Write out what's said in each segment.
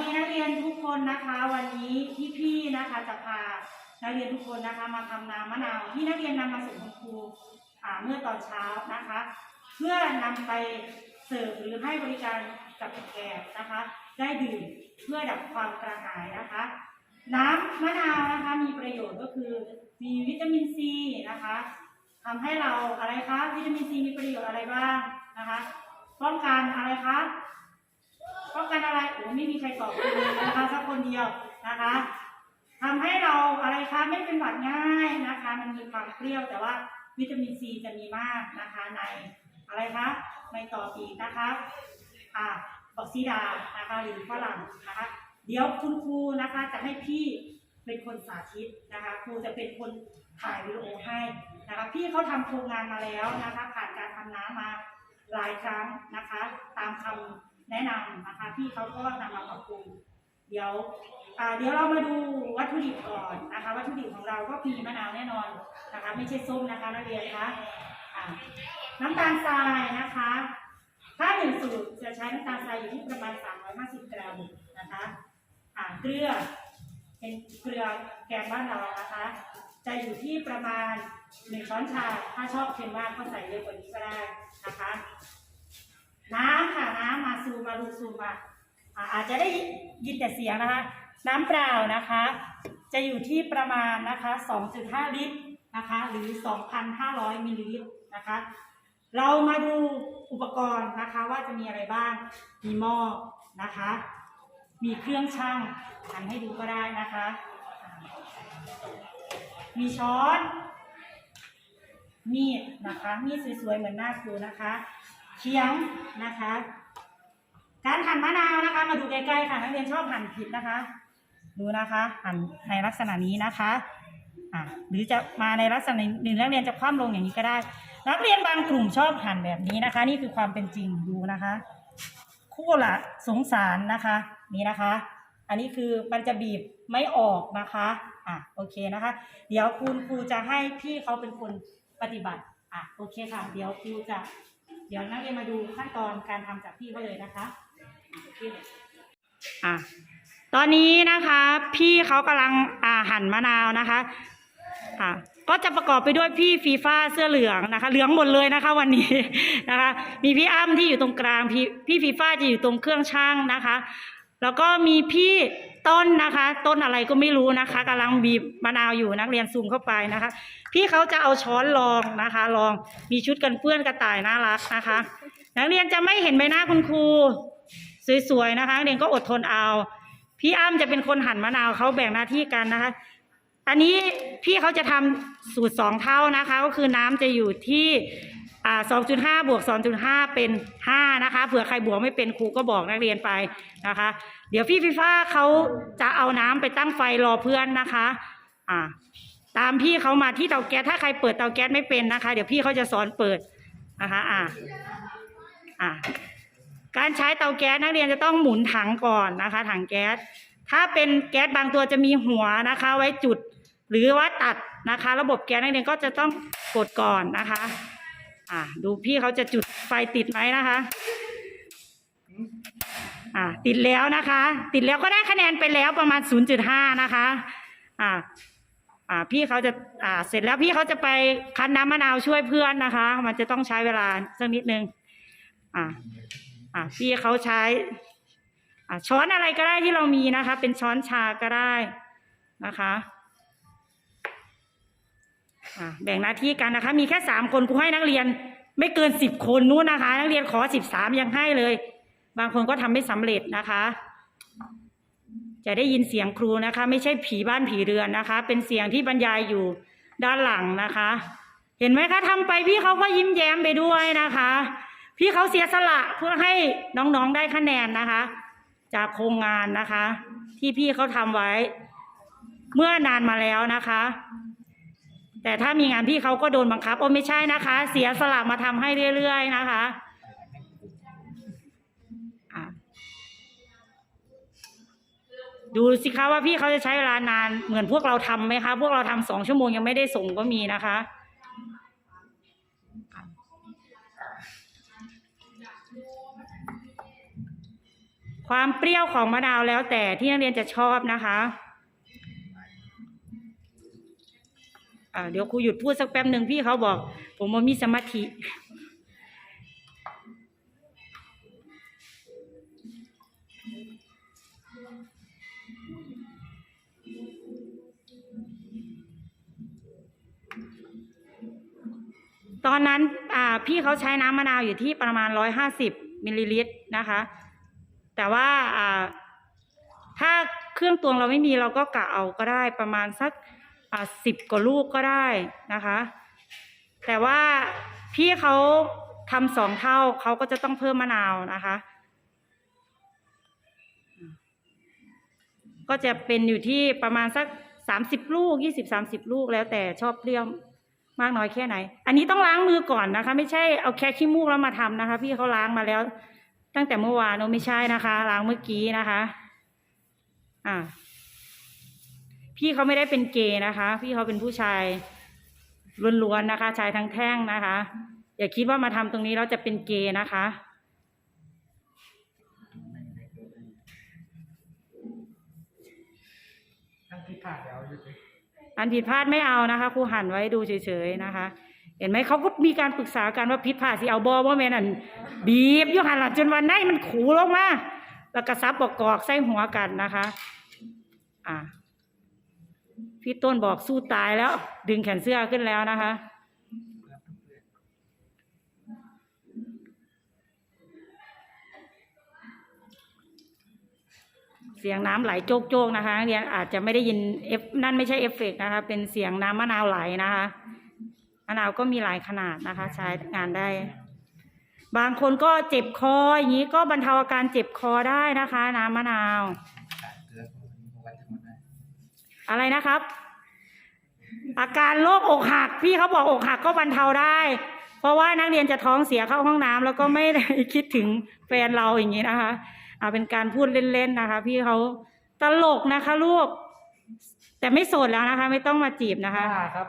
ดีนักเรียนทุกคนนะคะ วันนี้พี่ๆนะคะจะพานักเรียนทุกคนนะคะ มาทำน้ำมะนาวที่นักเรียนนำมาส่งคุณครูเมื่อตอนเช้านะคะ เพื่อนำไปเสิร์ฟหรือให้บริการกับแขกนะคะ ได้ดื่มเพื่อดับความกระหายนะคะ น้ำมะนาวนะคะมีประโยชน์ก็คือมีวิตามินซีนะคะทำให้เราอะไรคะวิตามินซีมีประโยชน์อะไรบ้างนะคะ ป้องกันอะไรคะ ป้องกันอะไรโอ้ไม่มีใครตอบเลยนะคะสักคนเดียวนะคะทำให้เราอะไรคะไม่เป็นหวัดง่ายนะคะ มันมีความเปรี้ยวแต่ว่าวิตามินซีจะมีมากนะคะในอะไรคะในต่อปีนะคะอ่าบอกซีดานะคะหรือฝรั่งนะคะ เดี๋ยวคุณครูนะคะจะให้พี่เป็นคนสาธิตนะคะ ครูจะเป็นคนถ่ายวิดีโอให้นะคะ พี่เขาทำโครงงานมาแล้วนะคะ ผ่านการทำน้ำมาหลายครั้งนะคะ ตามคำ แนะนำนะคะพี่เขาก็นำมาปรับปรุงเดี๋ยวเดี๋ยวเรามาดูวัตถุดิบก่อนนะคะ วัตถุดิบของเราก็มีมะนาวแน่นอนนะคะ ไม่ใช่ส้มนะคะนักเรียนคะน้ำตาลทรายนะคะ ถ้าหนึ่งสูตรจะใช้น้ำตาลทรายอยู่ที่ประมาณ 350 กรัมนะคะเกลือเป็นเกลือแกงบ้านเรานะคะ จะอยู่ที่ประมาณหนึ่งช้อนชาถ้าชอบเค็มมากก็ใส่เยอะกว่านี้ก็ได้นะคะ น้ำค่ะน้ำมาซูมมาลูกซูมมาอ่าอาจจะได้ยินแต่เสียงนะคะ น้ำเปล่านะคะ จะอยู่ที่ประมาณนะคะ 2.5 ลิตรนะคะ หรือ 2,500มิลลิลิตรนะคะ เรามาดูอุปกรณ์นะคะว่าจะมีอะไรบ้าง มีหม้อนะคะ มีเครื่องชั่งหันให้ดูก็ได้นะคะ มีช้อน มีดนะคะ มีดสวยๆเหมือนหน้าครูนะคะ เคียงนะคะ การหั่นมะนาวนะคะ มาดูใกล้ๆค่ะนักเรียนชอบหั่นผิดนะคะ ดูนะคะ หั่นในลักษณะนี้นะคะอะหรือจะมาในลักษณะหนึ่งนักเรียนจะคว่ำลงอย่างนี้ก็ได้ นักเรียนบางกลุ่มชอบหั่นแบบนี้นะคะ นี่คือความเป็นจริงดูนะคะ คู่ละสงสารนะคะ นี่นะคะ อันนี้คือมันจะบีบไม่ออกนะคะอะโอเคนะคะ เดี๋ยวคุณครูจะให้พี่เขาเป็นคนปฏิบัติอะโอเคค่ะ เดี๋ยวครูจะ เดี๋ยวนักเรียนมาดูขั้นตอนการทำจากพี่เขาเลยนะคะอะตอนนี้นะคะ พี่เขากำลังอ่าหั่นมะนาวนะคะอะก็จะประกอบไปด้วยพี่ฟีฟ้าเสื้อเหลืองนะคะ เหลืองหมดเลยนะคะ วันนี้นะคะ มีพี่อ้ำที่อยู่ตรงกลาง พี่พี่ฟีฟ้าจะอยู่ตรงเครื่องช่างนะคะ แล้วก็มีพี่ ต้นนะคะ ต้นอะไรก็ไม่รู้นะคะกำลังบีบมะนาวอยู่นักเรียนซูมเข้าไปนะคะ พี่เขาจะเอาช้อนรองนะคะรองมีชุดกันเปื้อนกระต่ายน่ารักนะคะ นักเรียนจะไม่เห็นใบหน้าคุณครูสวยๆนะคะนักเรียนก็อดทนเอา พี่อ้ำจะเป็นคนหั่นมะนาวเขาแบ่งหน้าที่กันนะคะ อันนี้พี่เขาจะทำสูตรสองเท่านะคะ ก็คือน้ำจะอยู่ที่อ่า2.5 บวก 2.5 เป็น 5 นะคะ เผื่อใครบวกไม่เป็นครูก็บอกนักเรียนไปนะคะ เดี๋ยวพี่ฟีฟ้าเขาจะเอาน้ำไปตั้งไฟรอเพื่อนนะคะ อ่า ตามพี่เขามาที่เตาแก๊สถ้าใครเปิดเตาแก๊สไม่เป็นนะคะ เดี๋ยวพี่เขาจะสอนเปิดนะคะอ่าอ่าการใช้เตาแก๊สนักเรียนจะต้องหมุนถังก่อนนะคะ ถังแก๊สถ้าเป็นแก๊สบางตัวจะมีหัวนะคะ ไว้จุดหรือว่าตัดนะคะ ระบบแก๊สนักเรียนก็จะต้องกดก่อนนะคะ อ่าดูพี่เขาจะจุดไฟติดไหมนะคะ อ่าติดแล้วนะคะ ติดแล้วก็ได้คะแนนไปแล้วประมาณ 0.5 นะคะ อ่าอ่าพี่เขาจะอ่าเสร็จแล้วพี่เขาจะไปคั้นน้ำมะนาวช่วยเพื่อนนะคะ มันจะต้องใช้เวลาสักนิดนึงอ่าอ่าพี่เขาใช้อ่าช้อนอะไรก็ได้ที่เรามีนะคะ เป็นช้อนชาก็ได้นะคะอ่าแบ่งหน้าที่กันนะคะ มีแค่สามคนครูให้นักเรียน ไม่เกินสิบคนนู้นนะคะ นักเรียนขอสิบสามยังให้เลย บางคนก็ทำไม่สำเร็จนะคะ จะได้ยินเสียงครูนะคะ ไม่ใช่ผีบ้านผีเรือนนะคะ เป็นเสียงที่บรรยายอยู่ด้านหลังนะคะ เห็นไหมคะทำไปพี่เขาก็ยิ้มแย้มไปด้วยนะคะ พี่เขาเสียสละเพื่อให้น้องๆได้คะแนนนะคะ จากโครงงานนะคะ ที่พี่เขาทำไว้ เมื่อนานมาแล้วนะคะแต่ถ้ามีงานพี่เขาก็โดนบังคับ โอ้ไม่ใช่นะคะ เสียสละมาทำให้เรื่อย ๆ นะคะ ดูสิคะว่าพี่เขาจะใช้เวลานานเหมือนพวกเราทำไหมคะ พวกเราทำสองชั่วโมงยังไม่ได้ส่งก็มีนะคะ ความเปรี้ยวของมะนาวแล้วแต่ที่นักเรียนจะชอบนะคะอ่าเดี๋ยวครูหยุดพูดสักแป๊บหนึ่งพี่เขาบอก ผมว่ามีสมาธิ ตอนนั้นพี่เขาใช้น้ำมะนาวอยู่ที่ประมาณร้อยห้าสิบมิลลิลิตรนะคะ แต่ว่าถ้าเครื่องตวงเราไม่มีเราก็กะเอาก็ได้ประมาณสักสิบกว่าลูกก็ได้นะคะ แต่ว่าพี่เขาทำสองเท่าเขาก็จะต้องเพิ่มมะนาวนะคะ ก็จะเป็นอยู่ที่ประมาณสักสามสิบลูกยี่สิบสามสิบลูกแล้วแต่ชอบเปรี้ยว มากน้อยแค่ไหน อันนี้ต้องล้างมือก่อนนะคะ ไม่ใช่เอาแค่ขี้มูกแล้วมาทำนะคะ พี่เขาล้างมาแล้ว ตั้งแต่เมื่อวานโนไม่ใช่นะคะ ล้างเมื่อกี้นะคะ อ่า พี่เขาไม่ได้เป็นเกย์นะคะ พี่เขาเป็นผู้ชายล้วนๆนะคะ ชายทั้งแท่งนะคะ อย่าคิดว่ามาทำตรงนี้แล้วจะเป็นเกย์นะคะทั้งที่ขาดเดี๋ยวอยู่ อันผิดพลาดไม่เอานะคะครูหันไว้ดูเฉยๆนะคะ เห็นไหมเขาก็มีการปรึกษากันว่าผิดพลาดสิเอาบอว่าแม่นั่นบีบยุหันหลังจนวันไหนมันขู่ลงมาแล้วก็ซับบอกกอกใส่หัวกันนะคะ อ่าพี่ต้นบอกสู้ตายแล้ว ดึงแขนเสื้อขึ้นแล้วนะคะ เสียงน้ำไหลโจกๆนะคะนักเรียนอาจจะไม่ได้ยินเอฟนั่นไม่ใช่เอฟเฟกต์นะคะ เป็นเสียงน้ำมะนาวไหลนะคะมะนาวก็มีหลายขนาดนะคะ ใช้งานได้ บางคนก็เจ็บคออย่างนี้ก็บรรเทาอาการเจ็บคอได้นะคะ น้ำมะนาว อะได้อะไรนะครับ อาการโรคอกหักพี่เขาบอกอกหักก็บรรเทาได้ เพราะว่านักเรียนจะท้องเสียเข้าห้องน้ำแล้วก็ไม่ได้คิดถึงแฟนเราอย่างนี้นะคะ อ่าเป็นการพูดเล่นๆนะคะ พี่เขาตลกนะคะลูก แต่ไม่โสดแล้วนะคะ ไม่ต้องมาจีบนะคะอ่าครับ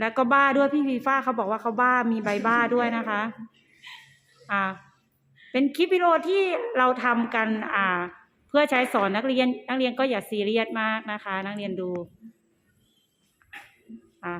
แล้วก็บ้าด้วยพี่ฟีฟ้าเขาบอกว่าเขาบ้ามีใบบ้าด้วยนะคะ อ่า เป็นคลิปวิดีโอที่เราทำกัน อ่า เพื่อใช้สอนนักเรียน นักเรียนก็อย่าซีเรียสมากนะคะ นักเรียนดู อ่า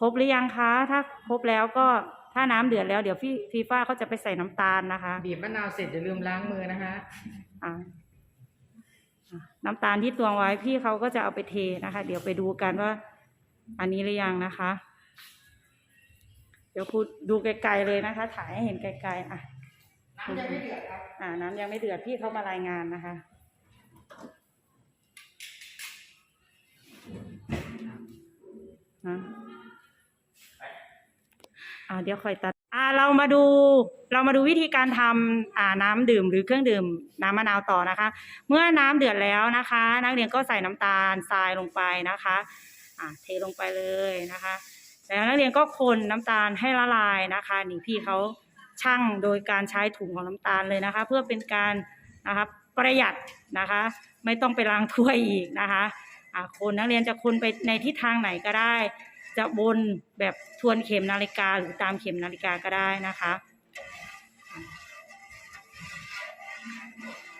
ครบหรือยังคะ ถ้าครบแล้วก็ถ้าน้ำเดือดแล้วเดี๋ยวพี่ฟีฟ้าเขาจะไปใส่น้ำตาลนะคะ บีบมะนาวเสร็จอย่าลืมล้างมือนะฮะ อ่าอะน้ำตาลที่ตวงไว้พี่เขาก็จะเอาไปเทนะคะ เดี๋ยวไปดูกันว่า อันนี้หรือยังนะคะ เดี๋ยวพูดดูไกลๆเลยนะคะ ถ่ายให้เห็นไกลๆอะน้ำยังไม่เดือดครับอ่า น้ำยังไม่เดือดพี่เขามารายงานนะคะนะ อ่าเดี๋ยวค่อยตัด อ่าเรามาดู เรามาดูวิธีการทำอ่าน้ำดื่มหรือเครื่องดื่มน้ำมะนาวต่อนะคะ เมื่อน้ำเดือดแล้วนะคะ นักเรียนก็ใส่น้ำตาลทรายลงไปนะคะ อ่าเทลงไปเลยนะคะ แล้วนักเรียนก็คนน้ำตาลให้ละลายนะคะ นี่พี่เขาชั่งโดยการใช้ถุงของน้ำตาลเลยนะคะ เพื่อเป็นการนะคะประหยัดนะคะ ไม่ต้องไปล้างถ้วยอีกนะคะอ่าคนนักเรียนจะคนไปในทิศทางไหนก็ได้ จะวนแบบทวนเข็มนาฬิกาหรือตามเข็มนาฬิกาก็ได้นะคะ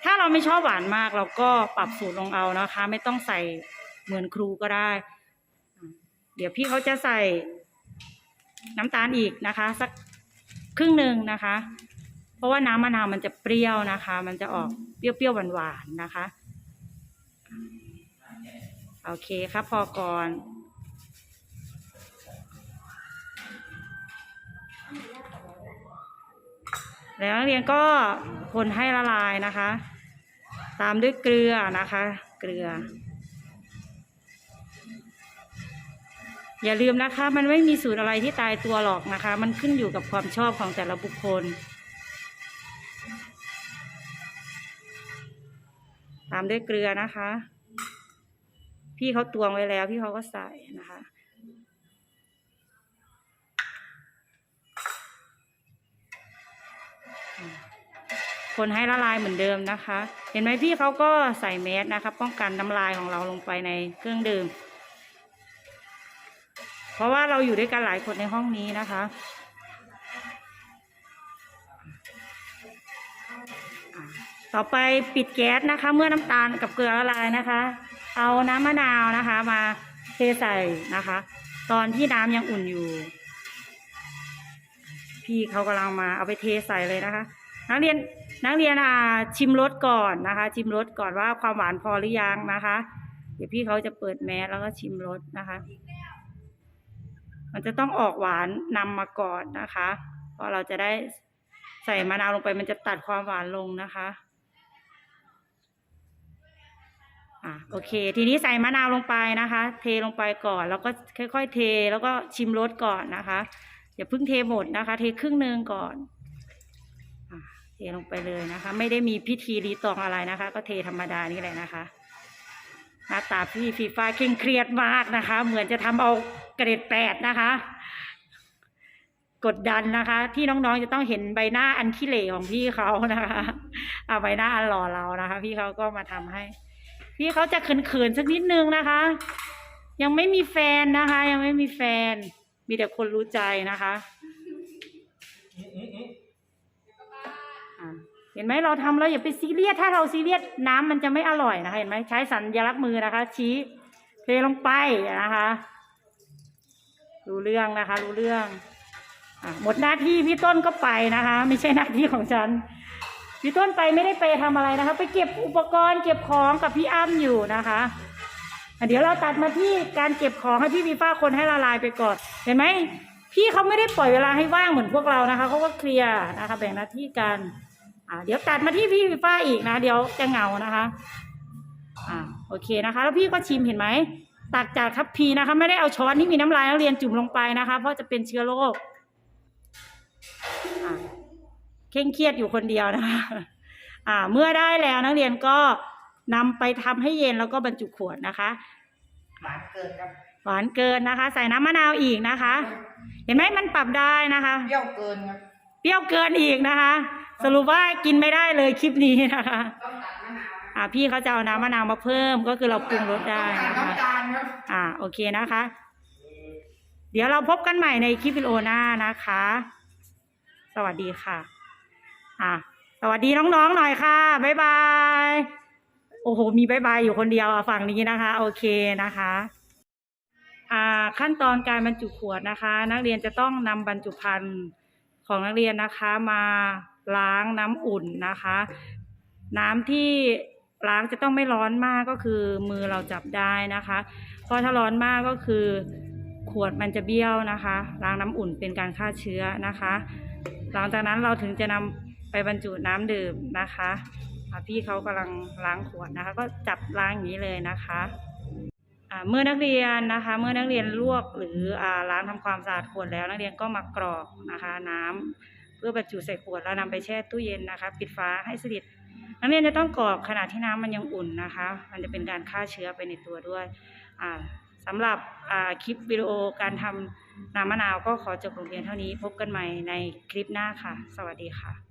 ถ้าเราไม่ชอบหวานมากเราก็ปรับสูตรลงเอานะคะ ไม่ต้องใส่เหมือนครูก็ได้ เดี๋ยวพี่เขาจะใส่น้ำตาลอีกนะคะ สักครึ่งหนึ่งนะคะ เพราะว่าน้ำมะนาวมันจะเปรี้ยวนะคะ มันจะออกเปรี้ยวๆหวานๆนะคะ โอเคครับพอก่อน แล้วนักเรียนก็คนให้ละลายนะคะ ตามด้วยเกลือนะคะ เกลือ อย่าลืมนะคะ มันไม่มีสูตรอะไรที่ตายตัวหรอกนะคะ มันขึ้นอยู่กับความชอบของแต่ละบุคคล ตามด้วยเกลือนะคะ พี่เขาตวงไว้แล้ว พี่เขาก็ใส่นะคะ คนให้ละลายเหมือนเดิมนะคะ เห็นไหมพี่เขาก็ใส่แมสนะคะป้องกันน้ำลายของเราลงไปในเครื่องดื่ม เพราะว่าเราอยู่ด้วยกันหลายคนในห้องนี้นะคะอะต่อไปปิดแก๊สนะคะ เมื่อน้ำตาลกับเกลือละลายนะคะ เอาน้ำมะนาวนะคะ มาเทใส่นะคะ ตอนที่น้ำยังอุ่นอยู่ พี่เขากำลังมาเอาไปเทใส่เลยนะคะ นักเรียนนักเรียนอ่าชิมรสก่อนนะคะ ชิมรสก่อนว่าความหวานพอหรือยังนะคะ เดี๋ยวพี่เขาจะเปิดแมสแล้วก็ชิมรสนะคะ มันจะต้องออกหวานนำมาก่อนนะคะเพราะเราจะได้ใส่มะนาวลงไปมันจะตัดความหวานลงนะคะอะโอเค ทีนี้ใส่มะนาวลงไปนะคะ เทลงไปก่อน แล้วก็ค่อย ๆ เทแล้วก็ชิมรสก่อนนะคะ อย่าเพิ่งเทหมดนะคะ เทครึ่งหนึ่งก่อนอเทลงไปเลยนะคะ ไม่ได้มีพิธีรีตองอะไรนะคะ ก็เทธรรมดานี่แหละนะคะหน้าตาพี่ฟีฟ้าเคร่งเครียดมากนะคะ เหมือนจะทำเอาเกรดแปดนะคะ กดดันนะคะ ที่น้องๆจะต้องเห็นใบหน้าอันขี้เหร่ของพี่เขานะคะเอาใบหน้าอันหล่อเรานะคะ พี่เขาก็มาทำให้ พี่เขาจะเขินๆสักนิดนึงนะคะ ยังไม่มีแฟนนะคะ ยังไม่มีแฟน มีแต่คนรู้ใจนะคะเห็นไหมเราทำแล้วอย่าไปซีเรียสถ้าเราซีเรียสน้ำมันจะไม่อร่อยนะคะ เห็นไหมใช้สัญลักษณ์มือนะคะ ชี้เทลงไปนะคะ รู้เรื่องนะคะ รู้เรื่องอหมดหน้าที่พี่ต้นก็ไปนะคะ ไม่ใช่หน้าที่ของฉันพี่ต้นไปไม่ได้ไปทำอะไรนะคะ ไปเก็บอุปกรณ์เก็บของกับพี่อ้ำอยู่นะคะ เดี๋ยวเราตัดมาที่การเก็บของให้พี่วีฟ้าคนให้ละลายไปก่อน เห็นไหม พี่เขาไม่ได้ปล่อยเวลาให้ว่างเหมือนพวกเรานะคะเขาก็เคลียร์นะคะ แบ่งหน้าที่กันอ่าเดี๋ยวตัดมาที่พี่วีฟ้าอีกนะ เดี๋ยวจะเหงานะคะอ่าโอเคนะคะ แล้วพี่ก็ชิมเห็นไหมตักจากทัพพีนะคะ ไม่ได้เอาช้อนที่มีน้ำลายนักเรียนจุ่มลงไปนะคะ เพราะจะเป็นเชื้อโรคเคร่งเครียดอยู่คนเดียวนะคะอ่า เมื่อได้แล้วนักเรียนก็ นำไปทำให้เย็นแล้วก็บรรจุขวดนะคะหวานเกินครับหวานเกินนะคะ ใส่น้ำมะนาวอีกนะคะ เห็นไหมมันปรับได้นะคะเปรี้ยวเกินครับเปรี้ยวเกินอีกนะคะ สรุปว่ากินไม่ได้เลยคลิปนี้นะคะต้องตัดมะนาวอ่าพี่เขาจะเอาน้ำมะนาวมาเพิ่มก็คือเราปรุงรสได้ต้องตันะคะ น้ำตาลครับอ่าโอเคนะคะ เดี๋ยวเราพบกันใหม่ในคลิปวิดีโอหน้านะคะ สวัสดีค่ะ อ่าสวัสดีน้องๆหน่อยค่ะ บ๊ายบาย โอ้โห มีบายบายอยู่คนเดียวฝั่งนี้นะคะ โอเคนะคะ อ่า ขั้นตอนการบรรจุขวดนะคะ นักเรียนจะต้องนำบรรจุภัณฑ์ของนักเรียนนะคะมาล้างน้ำอุ่นนะคะ น้ำที่ล้างจะต้องไม่ร้อนมากก็คือมือเราจับได้นะคะ เพราะถ้าร้อนมากก็คือ ขวดมันจะเบี้ยวนะคะ ล้างน้ำอุ่นเป็นการฆ่าเชื้อนะคะ หลังจากนั้นเราถึงจะนำไปบรรจุน้ำดื่มนะคะ พี่เขากำลังล้างขวดนะคะ ก็จับล้างอย่างนี้เลยนะคะเมื่อนักเรียนนะคะ เมื่อนักเรียนลวกหรืออล้างทำความสะอาดขวดแล้ว นักเรียนก็มากรอกนะคะ น้ำเพื่อบรรจุใส่ขวดแล้วนำไปแช่ตู้เย็นนะคะ ปิดฝาให้สนิทนักเรียนจะต้องกรอกขณะที่น้ำมันยังอุ่นนะคะ มันจะเป็นการฆ่าเชื้อไปในตัวด้วยอ่าสำหรับคลิปวิดีโอการทำน้ำมะนาวก็ขอจบลงเพียงเท่านี้ พบกันใหม่ในคลิปหน้าค่ะ สวัสดีค่ะ